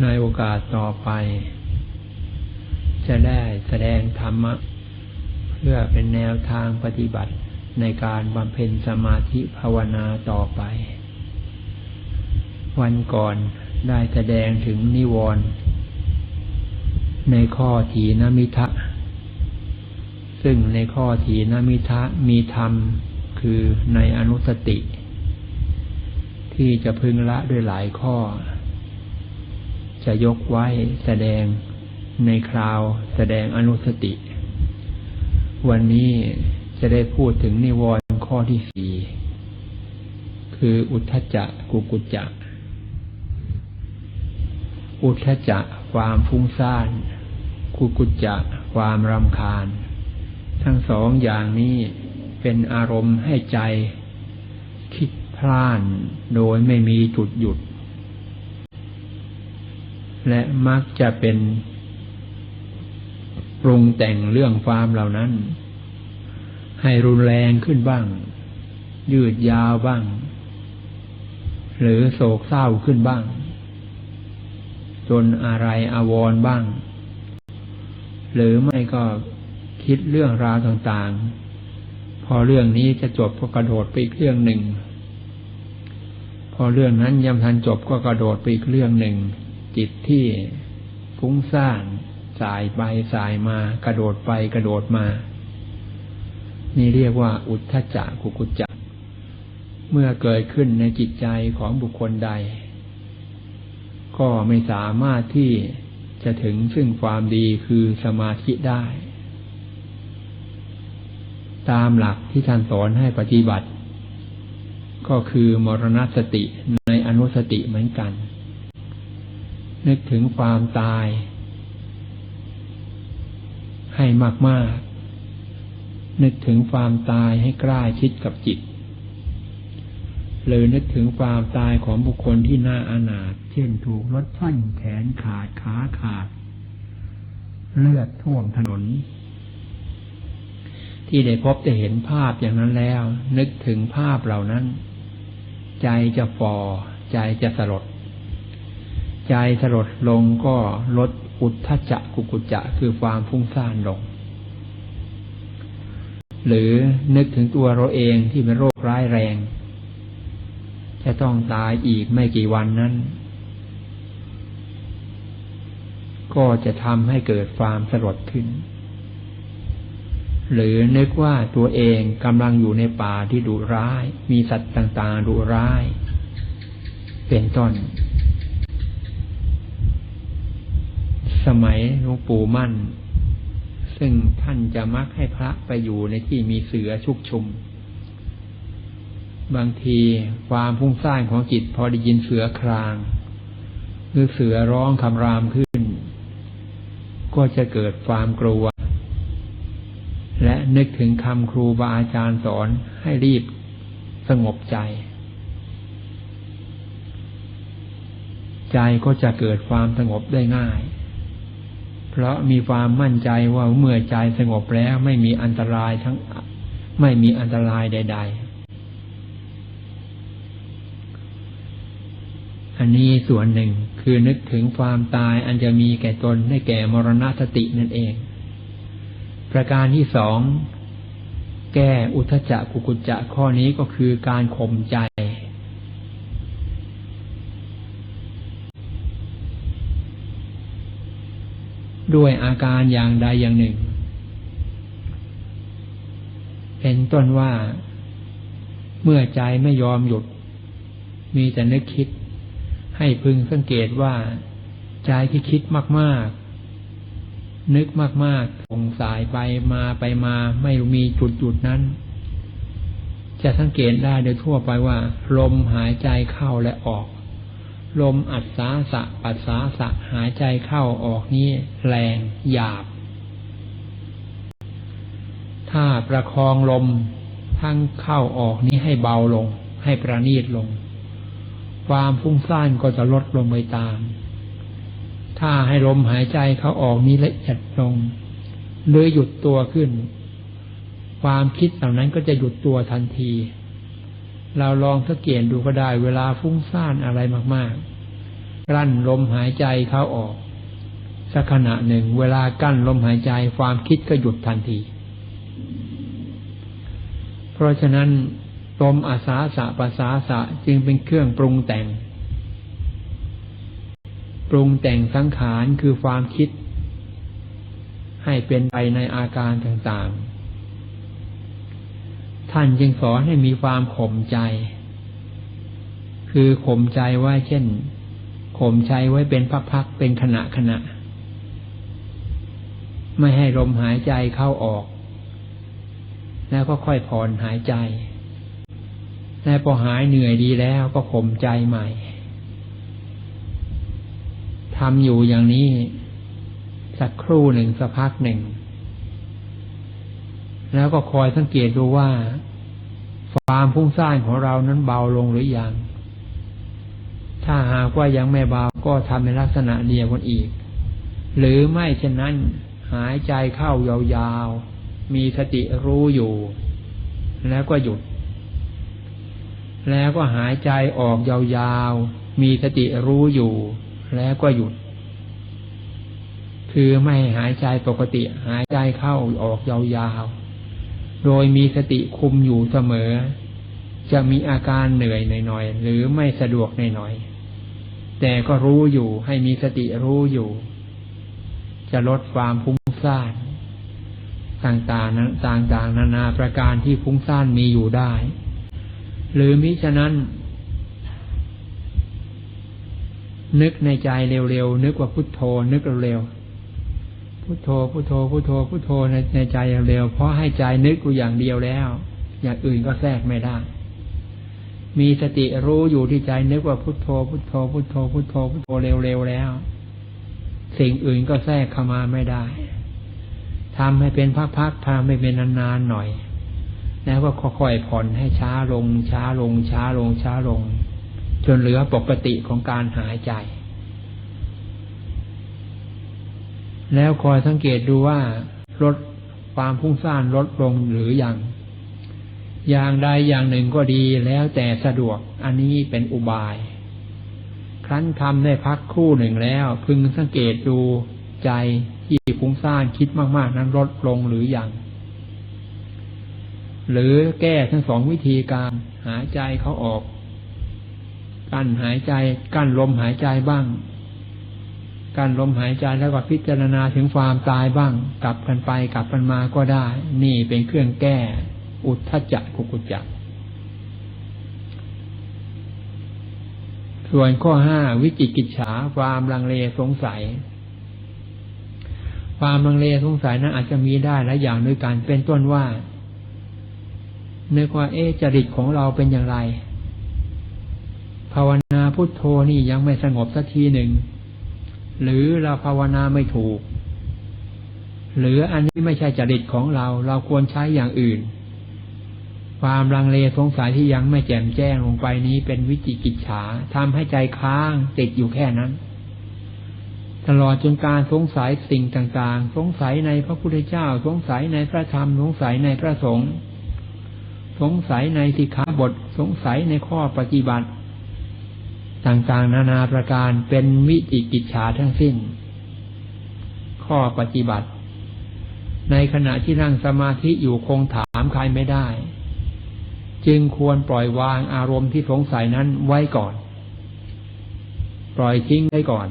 ในโอกาสต่อไป จะได้แสดงธรรมะ เพื่อเป็นแนวทางปฏิบัติในการบำเพ็ญสมาธิภาวนาต่อไป วันก่อนได้แสดงถึงนิวรณ์ในข้อถีนมิทะ ซึ่งในข้อถีนมิทะมีธรรมคือในอนุสติ ที่จะพึงละด้วยหลายข้อ จะยกไว้แสดงในคราวแสดงอนุสติ วันนี้จะได้พูดถึงนิวรณ์ข้อที่สี่คืออุทธจักกุกุจจะอุทธจักความฟุ้งซ่านกุกุจจะความรำคาญ ทั้งสองอย่างนี้เป็นอารมณ์ให้ใจ คิดพล่านโดยไม่มีจุดหยุด และมักจะเป็นปรุงแต่งเรื่องความเหล่านั้น ให้รุนแรงขึ้นบ้าง ยืดยาวบ้าง หรือโศกเศร้าขึ้นบ้าง จนอะไรอาวรบ้าง หรือไม่ก็คิดเรื่องราวต่างๆ พอเรื่องนี้จะจบก็กระโดดไปอีกเรื่องหนึ่ง พอเรื่องนั้นยังทันจบก็กระโดดไปอีกเรื่องหนึ่ง จิตที่ฟุ้งซ่านสายไปสายมา กระโดดไปกระโดดมา นี่เรียกว่า อุทธจักกุกุจจักเมื่อเกิดขึ้นในจิตใจของบุคคลใด ก็ไม่สามารถที่จะถึงซึ่งความดีคือสมาธิได้ ตามหลักที่ท่านสอนให้ปฏิบัติ ก็คือมรณสติในอนุสติเหมือนกัน นึกถึงความตาย ให้มาก ๆ นึกถึงความตายให้กล้าชิดกับจิต หรือนึกถึงความตายของบุคคลที่น่าอนาถเช่นถูกรถชั่นแขนขาดขาขาด เลือดท่วมถนน ที่ได้พบจะเห็นภาพอย่างนั้นแล้ว นึกถึงภาพเหล่านั้น ใจจะฟอใจจะสลด ใจสลดลงก็ลดอุทธจักกุกุจจะคือความฟุ้งซ่านลง หรือนึกถึงตัวเราเองที่เป็นโรคร้ายแรง จะต้องตายอีกไม่กี่วันนั้น ก็จะทำให้เกิดความสลดขึ้น หรือนึกว่าตัวเองกำลังอยู่ในป่าที่ดุร้าย มีสัตว์ต่างๆดุร้าย เป็นต้น สมัยหลวงปู่มั่น ซึ่งท่านจะมักให้พระไปอยู่ในที่มีเสือชุกชุม บางทีความพุ่งสร้างของจิตพอได้ยินเสือครางหรือเสือร้องคำรามขึ้น ก็จะเกิดความกลัว และนึกถึงคำครูบาอาจารย์สอนให้รีบสงบใจ ใจก็จะเกิดความสงบได้ง่าย เพราะมีความมั่นใจว่าเมื่อใจสงบแล้วไม่มีอันตรายทั้ง ไม่มีอันตรายใด ๆ อันนี้ส่วนหนึ่งคือนึกถึงความตายอันจะมีแก่ตนได้แก่มรณสตินั่นเอง ประการที่สองแก้อุทจักกุกุจจะข้อนี้ก็คือการข่มใจ ด้วยอาการอย่างใดอย่างหนึ่ง เป็นต้นว่า เมื่อใจไม่ยอมหยุด มีแต่นึกคิด ให้พึงสังเกตว่า ใจที่คิดมากๆ นึกมากๆส่งสายไปมาไปมาไม่มีจุดจุดนั้น จะสังเกตได้โดยทั่วไปว่า ลมหายใจเข้าและออก ลมอัดสาสะปัสสาสะหายใจเข้าออกนี้แรงหยาบ ถ้าประคองลมทั้งเข้าออกนี้ให้เบาลง ให้ประณีตลง ความฟุ้งซ่านก็จะลดลงไปตาม ถ้าให้ลมหายใจเข้าออกนี้ละเอียดลง หรือหยุดตัวขึ้น ความคิดเหล่านั้นก็จะหยุดตัวทันที เราลองสังเกตดูก็ได้เวลาฟุ้งซ่านอะไรมากกลั้นลมหายใจเข้าออก สักขณะหนึ่ง เวลากั้นลมหายใจความคิดก็หยุดทันที เพราะฉะนั้นลมอาสาสะปัสสาสะจึงเป็นเครื่องปรุงแต่ง ปรุงแต่งสังขารคือความคิด ให้เป็นไปในอาการต่างๆ ท่านจึงสอนให้มีความข่มใจ คือข่มใจไว้เช่นข่มใจไว้เป็นพักๆเป็นขณะขณะ ไม่ให้ลมหายใจเข้าออก แล้วก็ค่อยผ่อนหายใจและพอหายเหนื่อยดีแล้วก็ข่มใจใหม่ทำอยู่อย่างนี้ สักครู่หนึ่งสักพักหนึ่ง แล้วก็คอยสังเกตดูว่าความพุ่งสร้างของเรานั้นเบาลงหรือยัง ถ้าหากว่ายังไม่เบาก็ทำในลักษณะเดียวกันอีก หรือไม่เช่นนั้นหายใจเข้ายาวๆ มีสติรู้อยู่ แล้วก็หยุด แล้วก็หายใจออกยาวๆ มีสติรู้อยู่ แล้วก็หยุด คือไม่หายใจปกติ หายใจเข้าออกยาวๆ โดยมีสติคุมอยู่เสมอ จะมีอาการเหนื่อยหน่อยๆหรือไม่สะดวกหน่อยๆแต่ก็รู้อยู่ให้มีสติรู้อยู่ จะลดความฟุ้งซ่านต่างๆต่างๆ นานาประการที่ฟุ้งซ่านมีอยู่ได้ หรือมิฉะนั้น นึกในใจเร็วๆ นึกว่าพุทโธนึกเร็วๆ พุทโธพุทโธพุทโธพุทโธในในใจเร็ว เพราะให้ใจนึกอยู่อย่างเดียวแล้ว อย่างอื่นก็แทรกไม่ได้ มีสติรู้อยู่ที่ใจนึกว่าพุทโธพุทโธพุทโธพุทโธพุทโธเร็วๆแล้ว สิ่งอื่นก็แทรกเข้ามาไม่ได้ทำให้เป็นพักๆทำให้เป็นนานๆหน่อย แล้วก็ค่อยๆผ่อนให้ช้าลง ช้าลง ช้าลงช้าลง จนเหลือปกติของการหายใจ แล้วคอยสังเกตดูว่าลดความพุ่งซ่านลดลงหรืออยังอย่างใดอย่างหนึ่งก็ดีแล้วแต่สะดวกอันนี้เป็นอุบาย ครั้นทำได้พักคู่หนึ่งแล้ว พึงสังเกตดูใจที่พุ่งซ่านคิดมาก ๆ นั้นลดลงหรืออยังหรือแก้ทั้งสองวิธีการหายใจเขาออก กั้นหายใจกั้นลมหายใจบ้าง กั้นลมหายใจแล้วก็พิจารณาถึงความตายบ้าง กลับกันไปกลับกันมาก็ได้ นี่เป็นเครื่องแก้ อุทธจักกุกุจักส่วนข้อห้าวิจิกิจฉาความลังเลสงสัย ความลังเลสงสัยนั้นอาจจะมีได้หลายอย่างด้วยกันเป็นต้นว่านึกว่าเอ๊จริตของเราเป็นอย่างไร ภาวนาพุทโธนี่ยังไม่สงบสักทีหนึ่ง หรือเราภาวนาไม่ถูก หรืออันนี้ไม่ใช่จริตของเรา เราควรใช้อย่างอื่น ความลังเลสงสัยที่ยังไม่แจ่มแจ้งลงไปนี้เป็นวิจิกิจฉาทำให้ใจค้างติดอยู่แค่นั้น ตลอดจนการสงสัยสิ่งต่างๆ สงสัยในพระพุทธเจ้า สงสัยในพระธรรม สงสัยในพระสงฆ์ สงสัยในสิกขาบท สงสัยในข้อปฏิบัติ ต่างๆ นานาประการเป็นวิจิกิจฉาทั้งสิ้น ข้อปฏิบัติ ในขณะที่นั่งสมาธิอยู่คงถามใครไม่ได้ จึงควรปล่อยวางอารมณ์ที่สงสัยนั้นไว้ก่อน ปล่อยทิ้งไว้ก่อน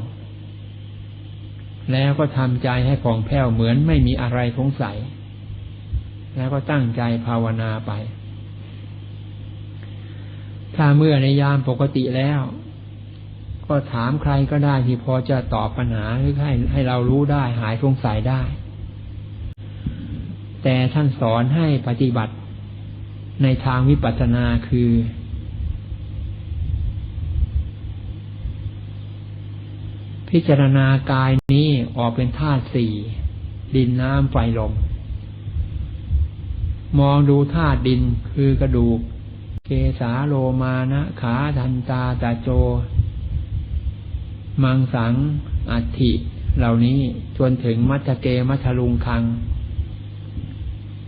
แล้วก็ทำใจให้ผ่องแผ้วเหมือนไม่มีอะไรสงสัย แล้วก็ตั้งใจภาวนาไปถ้าเมื่อในยามปกติแล้ว ก็ถามใครก็ได้ที่พอจะตอบปัญหาหรือให้ให้เรารู้ได้หายสงสัยได้ แต่ท่านสอนให้ปฏิบัติในทางวิปัสสนาคือ พิจารณากายนี้ออกเป็นธาตุสี่ดินน้ำไฟลม มองดูธาตุดินคือกระดูก เกสาโลมานะ ขาทันตาตาโจ มังสัง อัติ เหล่านี้จนถึงมัชเกมัชลุงคัง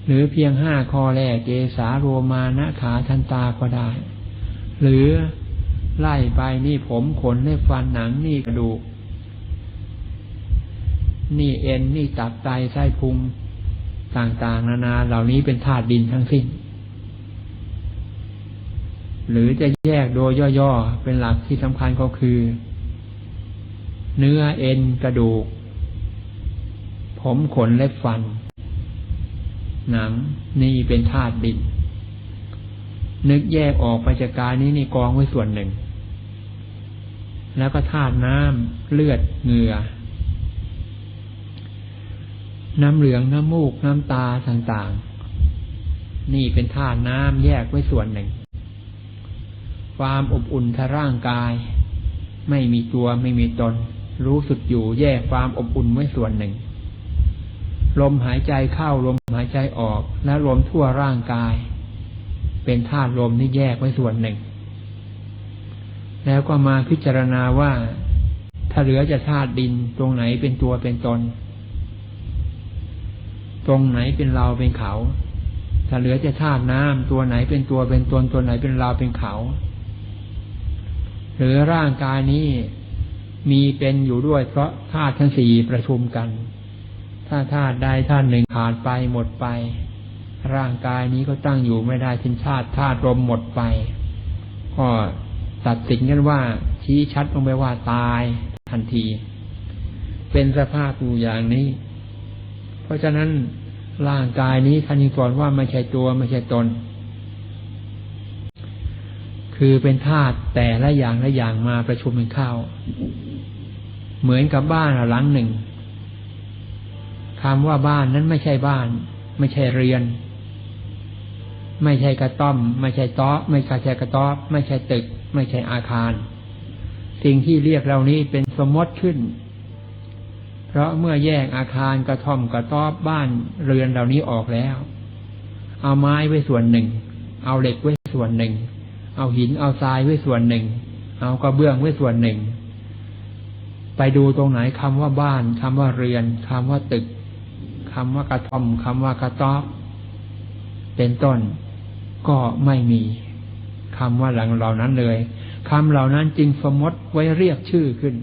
หรือเพียงห้าข้อแรกเกสาโลมานะขาทันตาก็ได้ หรือไล่ไปนี่ผมขนเล็บฟันหนังนี่กระดูก นี่เอ็นนี่ตับไตไส้พุงต่างๆ นานาเหล่านี้เป็นธาตุดินทั้งสิ้น หรือจะแยกโดยย่อๆ เป็นหลักที่สำคัญก็คือ เนื้อเอ็นกระดูก ผมขนเล็บฟัน หนังนี่เป็นธาตุดิน นึกแยกออกไปจากกายนี้นี่กองไว้ส่วนหนึ่ง แล้วก็ธาตุน้ำเลือดเหงื่อ น้ำเหลืองน้ำมูกน้ำตาต่างๆ นี่เป็นธาตุน้ำแยกไว้ส่วนหนึ่ง ความอบอุ่นทางร่างกาย ไม่มีตัวไม่มีตน รู้สึกอยู่แยกความอบอุ่นไว้ส่วนหนึ่ง ลมหายใจเข้าลมหายใจออก และลมทั่วร่างกาย เป็นธาตุลมนี่แยกไว้ส่วนหนึ่ง แล้วก็มาพิจารณาว่า ถ้าเหลือจะธาตุดินตรงไหนเป็นตัวเป็นตน ตรงไหนเป็นเราเป็นเขา ถ้าเหลือจะธาตุน้ำตัวไหนเป็นตัวเป็นตนตัวไหนเป็นเราเป็นเขา หรือร่างกายนี้ มีเป็นอยู่ด้วย เพราะธาตุทั้งสี่ประชุมกัน ถ้าธาตุใดธาตุหนึ่งขาดไปหมดไป ร่างกายนี้ก็ตั้งอยู่ไม่ได้ทิ้นชาติธาตุลมหมดไป ก็ตัดสินกันว่า ชี้ชัดลงไปว่าตายทันที เป็นสภาพอยู่อย่างนี้ เพราะฉะนั้นร่างกายนี้ท่านยังสอนว่าไม่ใช่ตัวไม่ใช่ตน คือเป็นธาตุแต่ละอย่างละอย่างมาประชุมเป็นข้าว เหมือนกับบ้านหลังหนึ่งคำว่าบ้านนั้นไม่ใช่บ้าน ไม่ใช่เรือนไม่ใช่กระต้อม ไม่ใช่โต๊ะไม่ใช่กระต๊อบไม่ใช่ตึก ไม่ใช่อาคาร สิ่งที่เรียกเรานี้เป็นสมมติขึ้น เพราะเมื่อแยกอาคารกระท่อมกระต๊อบบ้านเรือนเหล่านี้ออกแล้ว เอาไม้ไว้ส่วนหนึ่ง เอาเหล็กไว้ส่วนหนึ่ง เอาหินเอาทรายไว้ส่วนหนึ่ง เอากระเบื้องไว้ส่วนหนึ่ง ไปดูตรงไหนคำว่าบ้านคำว่าเรือนคำว่าตึกคำว่ากระท่อมคำว่ากระต๊อบ เป็นต้น ก็ไม่มีคำว่าหลังเหล่านั้นเลยคำเหล่านั้นจึงสมมติไว้เรียกชื่อขึ้น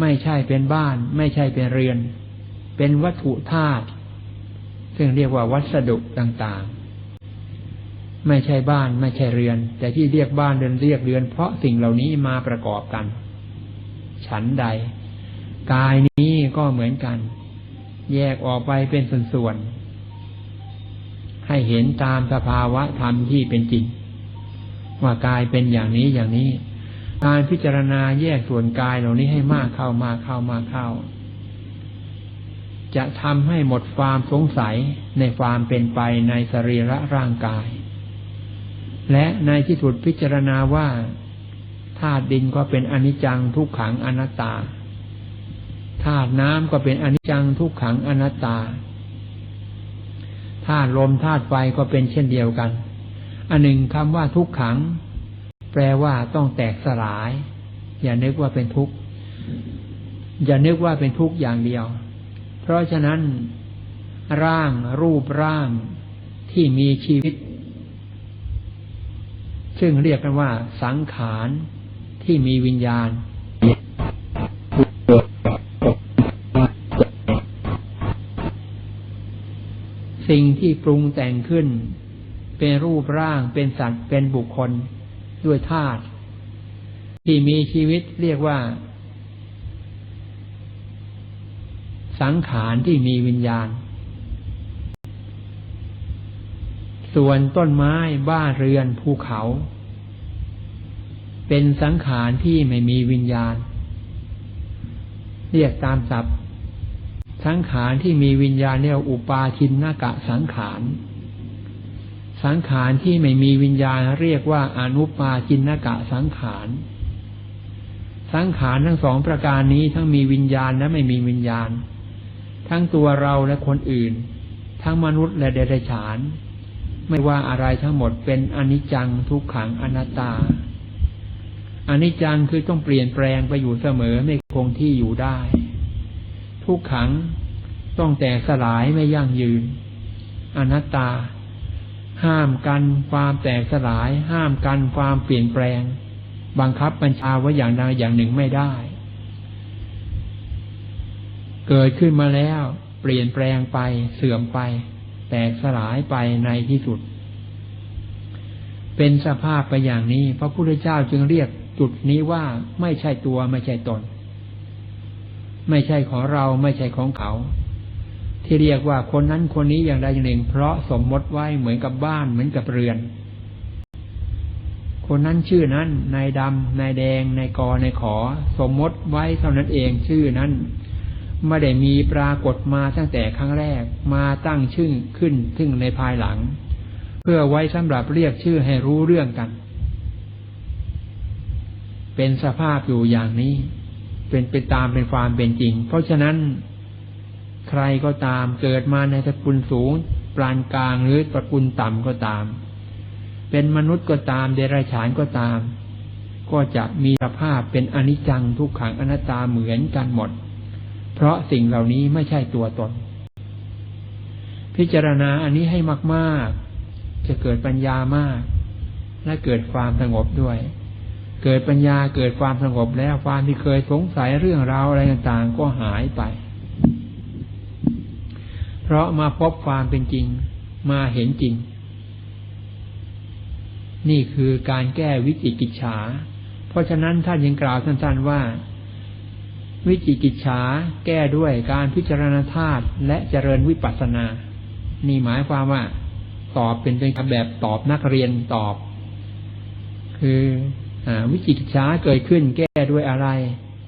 ไม่ใช่เป็นบ้าน ไม่ใช่เป็นเรือน เป็นวัตถุธาตุซึ่งเรียกว่าวัสดุต่างๆ ไม่ใช่บ้านไม่ใช่เรือน แต่ที่เรียกบ้านเรือนเรียกเรือน เพราะสิ่งเหล่านี้มาประกอบกัน ฉันใด กายนี้ก็เหมือนกัน แยกออกไปเป็นส่วนๆให้เห็นตามสภาวะธรรมที่เป็นจริง ว่ากายเป็นอย่างนี้อย่างนี้ การพิจารณาแยกส่วนกายเหล่านี้ให้มากเข้ามากเข้ามากเข้า จะทำให้หมดความสงสัยในความเป็นไปในสรีระร่างกาย และในที่สุดพิจารณาว่าธาตุดินก็เป็นอนิจจังทุกขังอนัตตาธาตุน้ำก็เป็นอนิจจังทุกขังอนัตตาธาตุลมธาตุไฟก็เป็นเช่นเดียวกัน อันหนึ่งคำว่าทุกขัง แปลว่าต้องแตกสลาย อย่านึกว่าเป็นทุกข์อย่านึกว่าเป็นทุกข์อย่างเดียว เพราะฉะนั้น ร่างรูปร่างที่มีชีวิต ซึ่งเรียกกันว่า สังขารที่มีวิญญาณสิ่งที่ปรุงแต่งขึ้น เป็นรูปร่างเป็นสัตว์เป็นบุคคลด้วยธาตุที่มีชีวิตเรียกว่า สังขารที่มีวิญญาณ ส่วนต้นไม้บ้านเรือนภูเขา เป็นสังขารที่ไม่มีวิญญาณ เรียกตามศัพท์ สังขารที่มีวิญญาณเรียกอุปาทินนากะสังขาร สังขารที่ไม่มีวิญญาณเรียกว่าอนุปาจินนกะสังขารสังขารทั้งสองประการนี้ทั้งมีวิญญาณและไม่มีวิญญาณ ทั้งตัวเราและคนอื่น ทั้งมนุษย์และเดรัจฉาน ไม่ว่าอะไรทั้งหมดเป็นอนิจจังทุกขังอนัตตาอนิจจังคือต้องเปลี่ยนแปลงไปอยู่เสมอไม่คงที่อยู่ได้ ทุกขังต้องแตกสลายไม่ยั่งยืน อนัตตา ห้ามกันความแตกสลาย ห้ามกันความเปลี่ยนแปลง บังคับบัญชาไว้อย่างใดอย่างหนึ่งไม่ได้ เกิดขึ้นมาแล้ว เปลี่ยนแปลงไปเสื่อมไป แตกสลายไปในที่สุด เป็นสภาพไปอย่างนี้ พระพุทธเจ้าจึงเรียกจุดนี้ว่าไม่ใช่ตัวไม่ใช่ตน ไม่ใช่ของเราไม่ใช่ของเขา ที่เรียกว่าคนนั้นคนนี้อย่างใดอย่างหนึ่ง เพราะสมมติไว้เหมือนกับบ้านเหมือนกับเรือน คนนั้นชื่อนั้นนายดำนายแดงนายกนายขอ สมมติไว้เท่านั้นเองชื่อนั้น ไม่ได้มีปรากฏมาตั้งแต่ครั้งแรกมาตั้งชื่อขึ้นซึ่งในภายหลัง เพื่อไว้สำหรับเรียกชื่อให้รู้เรื่องกัน เป็นสภาพอยู่อย่างนี้ เป็นไปตามเป็นความเป็นจริง เพราะฉะนั้น ใครก็ตามเกิดมาในตระกูลสูง ปานกลางหรือตระกูลต่ำก็ตาม เป็นมนุษย์ก็ตามเดรัจฉานก็ตาม ก็จะมีสภาพเป็นอนิจจังทุกขังอนัตตาเหมือนกันหมด เพราะสิ่งเหล่านี้ไม่ใช่ตัวตน พิจารณาอันนี้ให้มาก ๆ จะเกิดปัญญามาก และเกิดความสงบด้วย เกิดปัญญาเกิดความสงบแล้วความที่เคยสงสัยเรื่องราวอะไรต่างๆ ก็หายไป เพราะมาพบความเป็นจริง มาเห็นจริง นี่คือการแก้วิจิกิจฉา เพราะฉะนั้นท่านยังกล่าวสั้น ๆว่า วิจิกิจฉาแก้ด้วยการพิจารณาธาตุและเจริญวิปัสสนา นี่หมายความว่า ตอบเป็นเป็นคำแบบตอบนักเรียนตอบ คืออวิจิกิจฉาเกิดขึ้น แก้ด้วยอะไร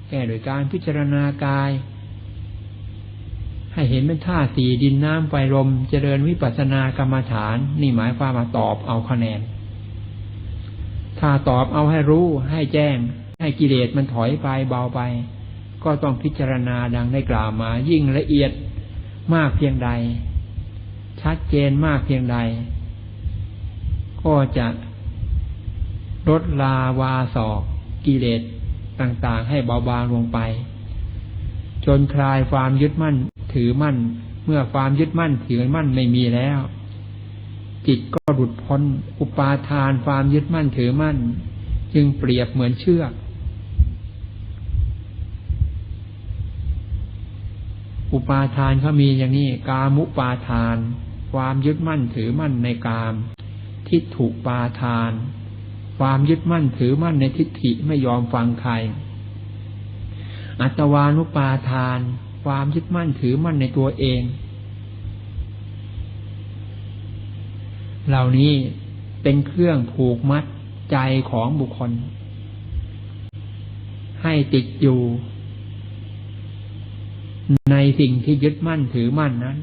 แก้โดยการพิจารณากาย ให้เห็นเป็นธาตุสี่ดินน้ำไฟลม เจริญวิปัสสนากรรมฐาน นี่หมายความว่าตอบเอาคะแนน ถ้าตอบเอาให้รู้ให้แจ้ง ให้กิเลสมันถอยไปเบาไป ก็ต้องพิจารณาดังได้กล่าวมา ยิ่งละเอียดมากเพียงใด ชัดเจนมากเพียงใด ก็จะลดลาวาสอกกิเลสต่างๆ ให้เบาบางลงไป จนคลายความยึดมั่นถือมั่น เมื่อความยึดมั่นถือมั่นไม่มีแล้ว จิตก็หลุดพ้น อุปาทานความยึดมั่นถือมั่น จึงเปรียบเหมือนเชือก อุปาทานเขามีอย่างนี้ กามุปาทาน ความยึดมั่นถือมั่นในกาม ทิฏฐุปาทาน ความยึดมั่นถือมั่นในทิฏฐิไม่ยอมฟังใคร อัตวานุปาทาน ความยึดมั่นถือมั่นในตัวเอง เหล่านี้เป็นเครื่องผูกมัดใจของบุคคล ให้ติดอยู่ ในสิ่งที่ยึดมั่นถือมั่นนั้น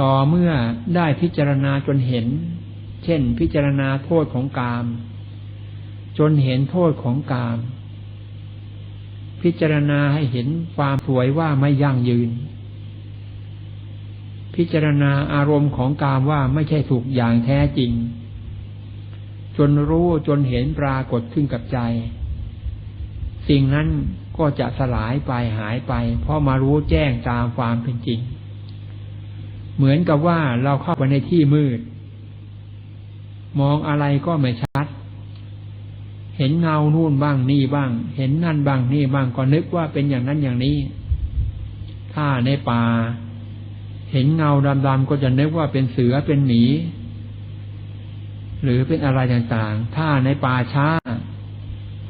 ต่อเมื่อได้พิจารณาจนเห็น เช่น พิจารณาโทษของกาม จนเห็นโทษของกาม พิจารณาให้เห็นความสวยว่าไม่ยั่งยืน พิจารณาอารมณ์ของกามว่าไม่ใช่ถูกอย่างแท้จริง จนรู้จนเห็นปรากฏขึ้นกับใจ สิ่งนั้น ก็จะสลายไปหายไป เพราะมารู้แจ้งตามความเป็นจริง เหมือนกับว่าเราเข้าไปในที่มืด มองอะไรก็ไม่ชัด เห็นเงานู่นบ้างนี่บ้าง เห็นนั่นบ้างนี่บ้างก็นึกว่าเป็นอย่างนั้นอย่างนี้ ถ้าในป่า เห็นเงาดำๆก็จะนึกว่าเป็นเสือเป็นหมีหรือเป็นอะไรต่างๆ ถ้าในป่าช้า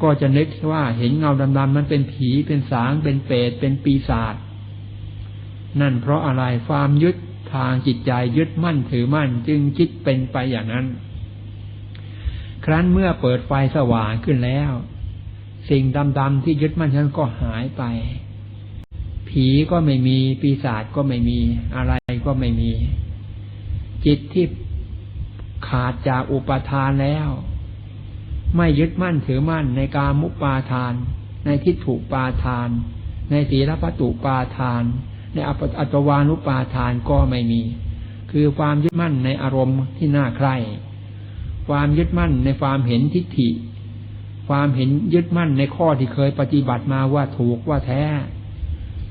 ก็จะนึกว่าเห็นเงาดำๆมันเป็นผีเป็นสางเป็นเปรตเป็นปีศาจนั่นเพราะอะไรความยึดทางจิตใจยึดมั่นถือมั่นจึงคิดเป็นไปอย่างนั้น ครั้นเมื่อเปิดไฟสว่างขึ้นแล้ว สิ่งดำๆที่ยึดมั่นนั้นก็หายไป ผีก็ไม่มีปีศาจก็ไม่มีอะไรก็ไม่มี จิตที่ขาดจากอุปทานแล้ว ไม่ยึดมั่นถือมั่นในการมุปาทาน ในทิฏฐุปาทาน ในศีลพัตุปาทาน ในอัตวานุปาทานก็ไม่มี คือความยึดมั่นในอารมณ์ที่น่าใคร่ความยึดมั่นในความเห็นทิฏฐิ ความเห็นยึดมั่นในข้อที่เคยปฏิบัติมาว่าถูกว่าแท้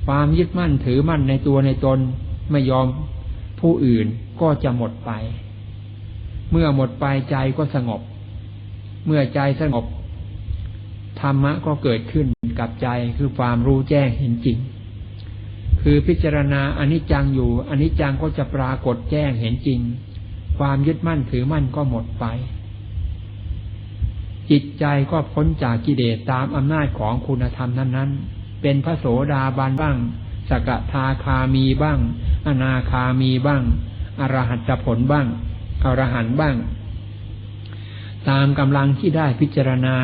ความยึดมั่นถือมั่นในตัวในตนไม่ยอมผู้อื่นก็จะหมดไป เมื่อหมดไปใจก็สงบ เมื่อใจสงบธรรมะก็เกิดขึ้นกับใจคือความรู้แจ้งเห็นจริง คือพิจารณาอนิจจังอยู่อนิจจังก็จะปรากฏแจ้งเห็นจริง ความยึดมั่นถือมั่นก็หมดไป จิตใจก็พ้นจากกิเลสตามอำนาจของคุณธรรมนั้น ๆ เป็นพระโสดาบันบ้าง สกทาคามีบ้าง อนาคามีบ้าง อรหัตผลบ้าง อรหันบ้าง ตามกำลังที่ได้พิจารณา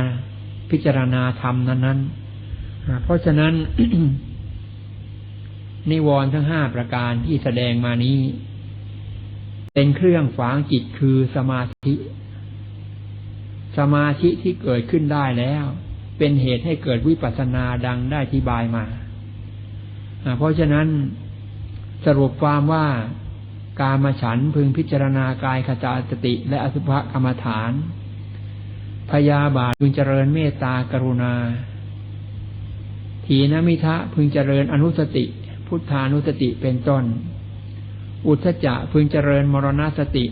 พิจารณาธรรมนั้นๆเพราะฉะนั้น นิวรณ์ทั้งห้าประการที่แสดงมานี้ เป็นเครื่องฝังจิตคือสมาธิ สมาธิที่เกิดขึ้นได้แล้ว เป็นเหตุให้เกิดวิปัสสนาดังได้ที่บายมาเพราะฉะนั้นสรุปความว่าการมาฉันพึงพิจารณากายขจาสติและอสุภกรรมฐาน พยาบาทพึงเจริญเมตตากรุณาทีนมิทะพึงเจริญอนุสติ พุทธานุสติเป็นต้น อุทธจะพึงเจริญมรณสติ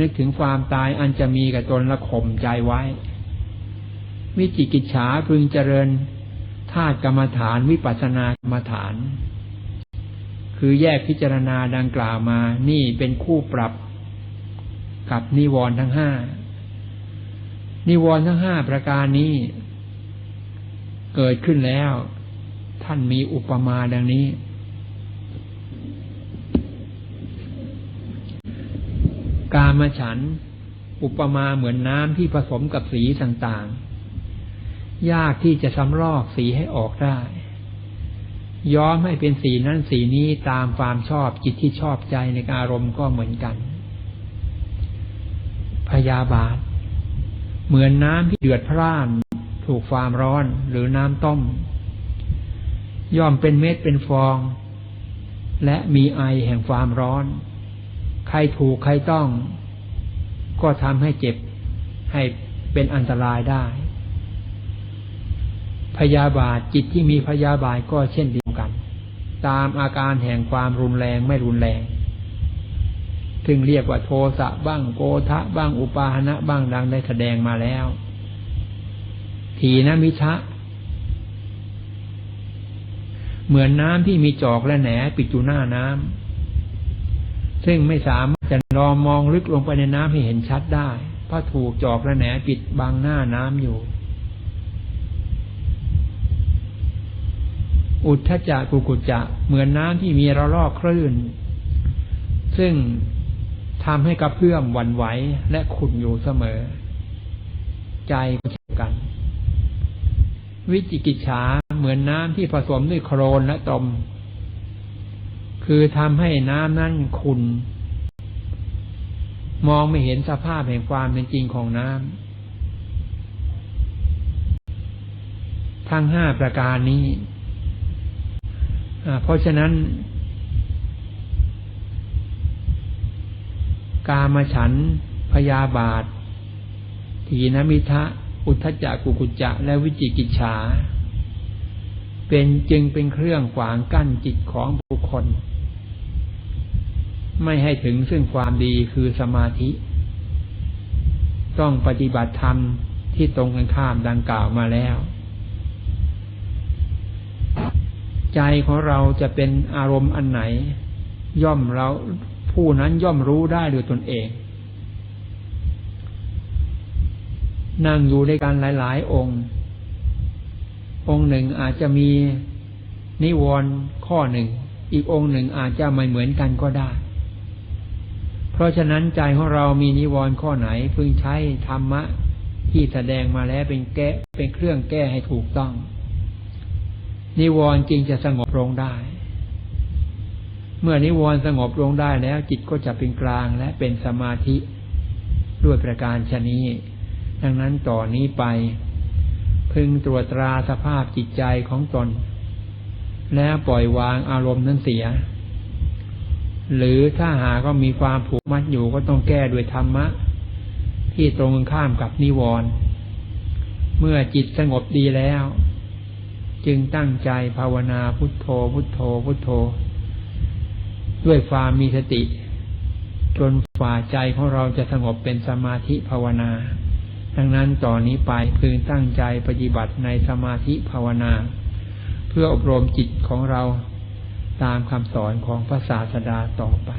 นึกถึงความตายอันจะมีกับตนละข่มใจไว้ วิจิกิจฉาพึงเจริญธาตุกรรมฐานวิปัสสนากรรมฐาน คือแยกพิจารณาดังกล่าวมานี่เป็นคู่ปรับกับนิวรณ์ทั้งห้า นิวรณ์ทั้งห้าประการนี้ เกิดขึ้นแล้ว ท่านมีอุปมาดังนี้ กามฉัน อุปมาเหมือนน้ำที่ผสมกับสีต่างๆ ยากที่จะสำลอกสีให้ออกได้ ย้อมให้เป็นสีนั้นสีนี้ตามความชอบจิตที่ชอบใจในอารมณ์ก็เหมือนกัน พยาบาท เหมือนน้ำที่เดือดพร่าน ถูกความร้อนหรือน้ำต้ม ย่อมเป็นเม็ดเป็นฟอง และมีไอแห่งความร้อน ใครถูกใครต้อง ก็ทำให้เจ็บให้เป็นอันตรายได้ พยาบาทจิตที่มีพยาบาทก็เช่นเดียวกัน ตามอาการแห่งความรุนแรงไม่รุนแรง ถึงเรียกว่าโทสะบ้างโกทะบ้างอุปาหณะบ้างดังได้แสดงมาแล้ว ทีนมิทะเหมือนน้ำที่มีจอกและแหนปิดอยู่หน้าน้ำซึ่งไม่สามารถจะรอมองลึกลงไปในน้ำให้เห็นชัดได้ เพราะถูกจอกและแหนปิดบังหน้าน้ำอยู่ อุทธจักกุกุจจะเหมือนน้ำที่มีระลอกคลื่น ซึ่ง ทำให้กระเพื่อมวันไหวและขุ่นอยู่เสมอ ใจก็เช่นกัน วิจิกิจฉาเหมือนน้ำที่ผสมด้วยโครนและตม คือทำให้น้ำนั้นขุ่นมองไม่เห็นสภาพแห่งความเป็นจริงของน้ำทั้งห้าประการนี้เพราะฉะนั้น กามฉัน พยาบาท ทีนมิทะ อุทธจักกุกุจจะ และวิจิกิจฉา เป็นจึงเป็นเครื่องขวางกั้นจิตของบุคคล ไม่ให้ถึงซึ่งความดีคือสมาธิ ต้องปฏิบัติธรรมที่ตรงกันข้ามดังกล่าวมาแล้ว ใจของเราจะเป็นอารมณ์อันไหน ย่อมเรา ผู้นั้นย่อมรู้ได้ด้วยตนเอง นั่งอยู่ในการหลาย ๆ องค์ องค์หนึ่งอาจจะมีนิวรณ์ข้อหนึ่ง อีกองค์หนึ่งอาจจะไม่เหมือนกันก็ได้ เพราะฉะนั้นใจของเรามีนิวรณ์ข้อไหนพึงใช้ธรรมะที่แสดงมาแล้วเป็นแก้เป็นเครื่องแก้ให้ถูกต้อง นิวรณ์จึงจะสงบลงได้ เมื่อนิวรณ์สงบลงได้แล้ว จิตก็จะเป็นกลางและเป็นสมาธิด้วยประการชนี้ ดังนั้นต่อนนี้ไป พึงตรวจตราสภาพจิตใจของตน แล้วปล่อยวางอารมณ์นั้นเสีย หรือถ้าหาก็มีความผูกมัดอยู่ก็ต้องแก้ด้วยธรรมะ ที่ตรงข้ามกับนิวรณ์เมื่อจิตสงบดีแล้ว จึงตั้งใจภาวนาพุทโธพุทโธพุทโธ ด้วยความมีสติ จนฝ่าใจของเราจะสงบเป็นสมาธิภาวนา ดังนั้นต่อนนี้ไปพึงตั้งใจปฏิบัติในสมาธิภาวนา เพื่ออบรมจิตของเราตามคำสอนของพระศาสดาต่อไป